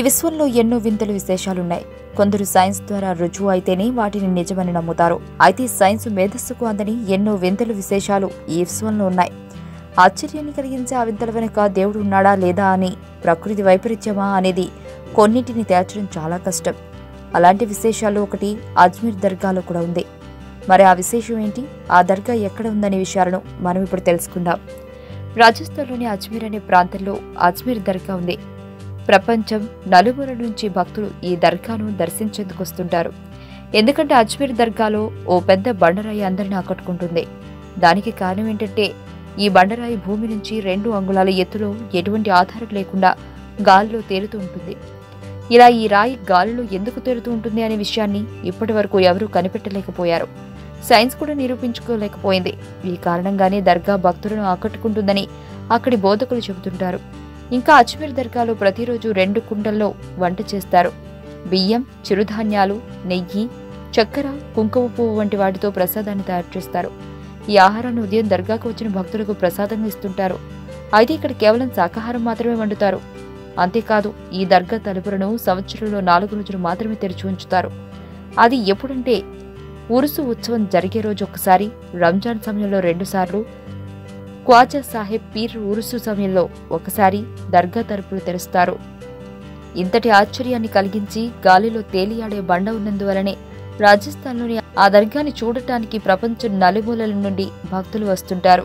ఈ విశ్వంలో ఎన్నో వింతలు విశేషాలున్నాయి. కొందరు సైన్స్ ద్వారా రుజువు అయితేనే వాటిని నిజమని నమ్ముతారు. అయితే సైన్స్ మేధస్సుకు అందని ఎన్నో వింతలు విశేషాలు ఈ విశ్వంలో ఉన్నాయి. ఆశ్చర్యాన్ని కలిగించే ఆ వింతల వెనుక దేవుడు ఉన్నాడా లేదా అని ప్రకృతి వైపరీత్యమా అనేది కొన్నింటిని తేల్చడం చాలా కష్టం. అలాంటి విశేషాలు ఒకటి అజ్మీర్ దర్గాలో కూడా ఉంది. మరి ఆ విశేషం ఏంటి? ఆ దర్గా ఎక్కడ ఉందనే విషయాలను మనం ఇప్పుడు తెలుసుకుందాం. రాజస్థాన్లోని అజ్మీర్ అనే ప్రాంతంలో అజ్మీర్ దర్గా ఉంది. ప్రపంచం నలుమూల నుంచి భక్తులు ఈ దర్గాను దర్శించేందుకు వస్తుంటారు. ఎందుకంటే అజ్మీర్ దర్గాలో ఓ పెద్ద బండరాయి అందరిని ఆకట్టుకుంటుంది. దానికి కారణం ఏంటంటే ఈ బండరాయి భూమి నుంచి రెండు అంగుళాల ఎత్తులో ఎటువంటి ఆధారం లేకుండా గాలిలో తేలుతూ ఉంటుంది. ఇలా ఈ రాయి గాలిలో ఎందుకు తేలుతూ ఉంటుంది అనే విషయాన్ని ఇప్పటి వరకు ఎవరూ కనిపెట్టలేకపోయారు. సైన్స్ కూడా నిరూపించుకోలేకపోయింది. ఈ కారణంగానే దర్గా భక్తులను ఆకట్టుకుంటుందని అక్కడి బోధకులు చెబుతుంటారు. ఇంకా అజ్మీర్ దర్గాలో ప్రతిరోజు రెండు కుండల్లో వంట చేస్తారు. బియ్యం చిరుధాన్యాలు నెయ్యి చక్కెర కుంకుమ పువ్వు వంటి వాటితో ప్రసాదాన్ని తయారు చేస్తారు. ఈ ఆహారాన్ని ఉదయం దర్గాకు వచ్చిన భక్తులకు ప్రసాదంగా ఇస్తుంటారు. అయితే ఇక్కడ కేవలం శాకాహారం మాత్రమే వండుతారు. అంతేకాదు ఈ దర్గా తలుపులను సంవత్సరంలో నాలుగు రోజులు మాత్రమే తెరిచి ఉంచుతారు. అది ఎప్పుడంటే ఉరుసు ఉత్సవం జరిగే రోజు ఒకసారి రంజాన్ సమయంలో రెండుసార్లు క్వాజా సాహెబ్ పీర్ ఉరుసు సమయంలో ఒకసారి దర్గా తలుపులు తెరుస్తారు. ఇంతటి ఆశ్చర్యాన్ని కలిగించి గాలిలో తేలియాడే బండ ఉన్నందువలనే రాజస్థాన్లోని ఆ దర్గాని చూడటానికి ప్రపంచం నలుమూలల నుండి భక్తులు వస్తుంటారు.